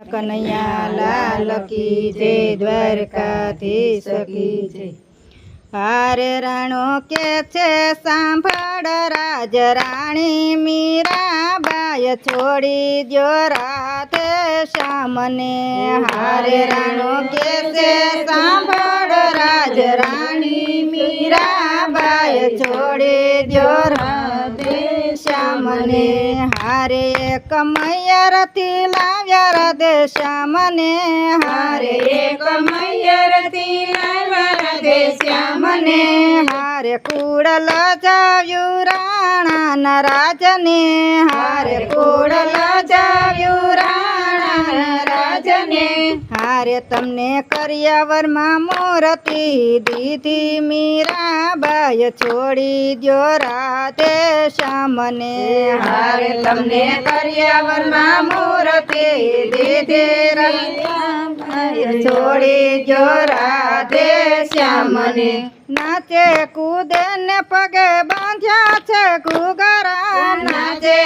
કનૈયા લાલ કી જય દ્વારકાથી કી છે હારે રાણો કે છે, સાંભળ રાજ રાણી મીરાબાય છોડી દ્યો રાધે શ્યામને હારે રાણો કે છે, સાંભળ રાજ રાણી મીરાબાય છોડી રાધે શ્યામને હારે એક મૈયરથી લાવ્યા રાધે મને હારે એક મૈયરથી લાવ્યા રાધે મને હારે કુડલ જાવ્યું રાણાના રાજને. હારે કુડલ જાવ્યું રાણાના રાજને હારે તમને કરિયાવરમાં મૂર્તિ દીધી મીરાબાઈ છોડી દ્યો રાતે શ્યામને હારે તમને કરિયાવરમાં મૂર્તિ દીધી છોડી દ્યો રાતે શ્યામને નાચે કૂદે ને પગે બાંધ્યા છે કુગરા નાચે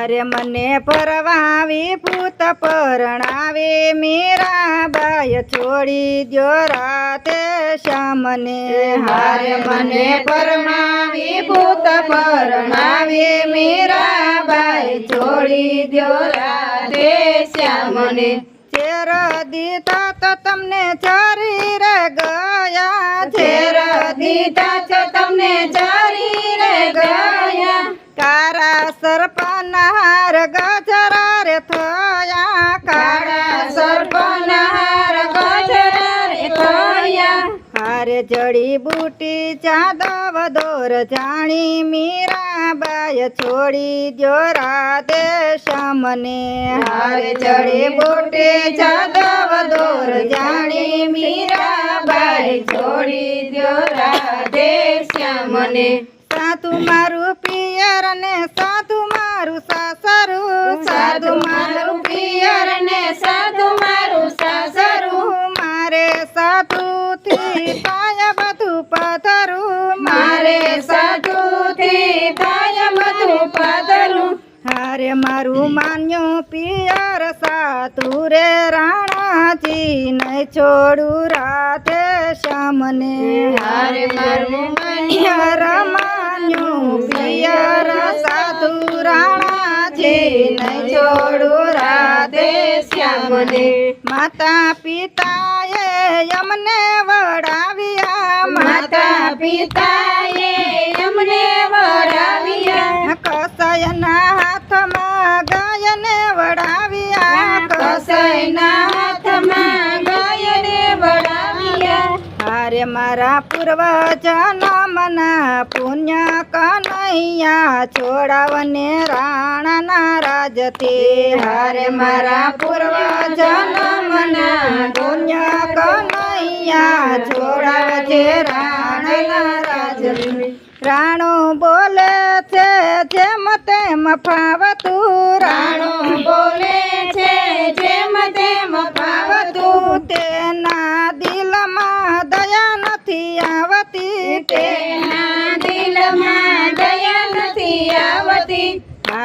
હારે મને પરવાવી પૂત પરણાવી. મીરાબાઈ છોડી દ્યો રાતે શ્યામને હારે મને પરમાવી પૂત પરણાવી. મીરાબાઈ છોડી દો રાતે શ્યામને ચેર દીતા તો તમને ચરી રે ગયા ચેર દીધા તો તમને ચરી કારા સર્પના હાર ગજરા રે થયા કાળા સર્પના હાર ગજરા રે થયા. હારે જડી બુટી ચાદવ દોર જાણી મીરાબાય છોડી દ્યો રાધે શમને હારે જડી બુટી ચાદવ દોર જાણી મીરાબાય છોડી દ્યો રાધે શ્યામને સાતું મારું પિયર સાધુ થી બધું પધરું. મારે સાધુ થી બધું પધરું. હારે મારું માન્યું પિયર સાધુ રે રાણાજી નહીં છોડું રાતે શ્યામને હારે મારું માન્યું પિયર સાધુ રાણાજી ને છોડું રાધે શ્યામને માતા પિતાએ અમને વડાવ્યા માતા પિતાએ અમને વડાવ્યા કસયના હાથમાં ગાયને વડાવ્યા કસયના હાથમાં હારે મારા પૂર્વ જન્મના પુણ્ય કનૈયા છોડાવને રાણાના રાજથી. હારે મારા પૂર્વ જન્મના પુણ્ય કનૈયા છોડાવજે રાણાના રાજથી. રાણો બોલે છે જેમ તેમ ફાવતું રાણો બોલે છે જેમ તેમ ફાવતું તેના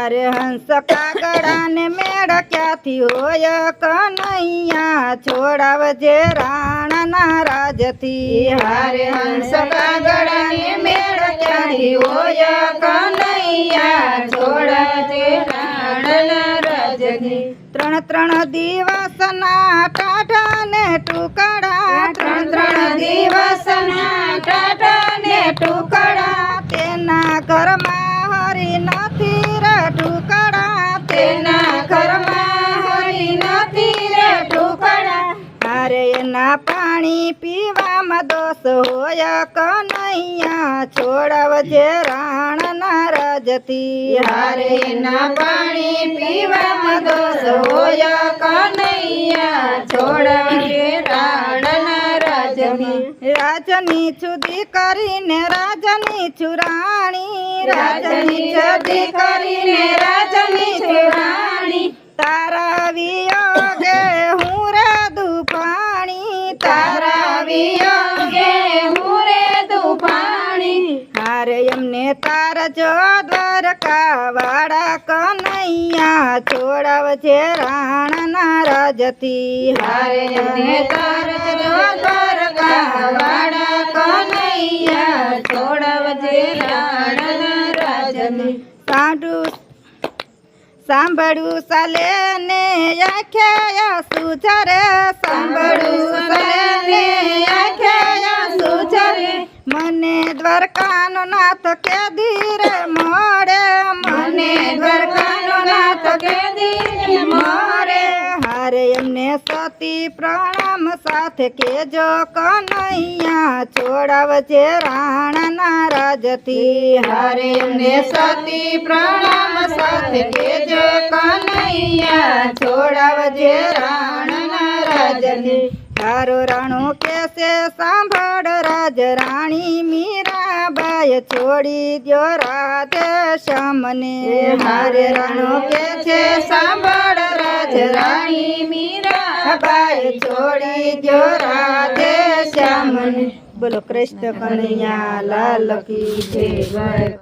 હારે હંસ કાગડાને મેળ ક્યાંથી હોય કનૈયા? છોડાવજે રાણાના રાજથી. હારે હંસ કાગડાને મેળ ક્યાંથી હોય કનૈયા? છોડાવજે રાણાના રાજથી. ત્રણ ત્રણ દિવસના ટાટા ને ટુકડા. ત્રણ ત્રણ દિવસના ટાટા ને ટુકડા. તેના ઘરમાં હરી નથી. હારે પાણી પીવામાં દોષ હોય કનૈયા છોડાવજે રાણ રાજથી. હારે ના પાણી પીવામાં દોષ હોય કનૈયા છોડાવજે રાજની. છુદી કરીને રાજની છુરાણી રાજની છુદી કરીને રાજની છુરાણી તારા વિયોગે તાર જો દ્વારકા વાળા કનૈયા છોડાવજે રાણના રાજથી હારે ને તાર જો દ્વારકા વાળા કનૈયા છોડવજે રાણના રાજની સાંઢું સાંભળું સલે ને આખ્યા સુજરે. સાંભળું સલે ને આખ્યા સુજરે. મને દ્વારકાનો નાથ કે ધીરે મોરે, મને દ્વારકાનો નાથ કે ધીરે મોરે. હારે એમને સતી પ્રણામ સાથે કેજો કનૈયા, છોડાવજે રાણના રાજથી હારે એમને સતી પ્રણામ સાથે કેજો કનૈયા, છોડાવજે રાણના રાજથી તારો રાણો કેસે સાંભળ રાજ રાણી મીરાબાઈ છોડી દ્યો રાધે શ્યામને હારે રાણો કે છે સાંભળ રાજ રાણી મીરાબાઈ છોડી દ્યો રાધે શ્યામને બોલો કૃષ્ણ કનૈયા લાલ કી જય.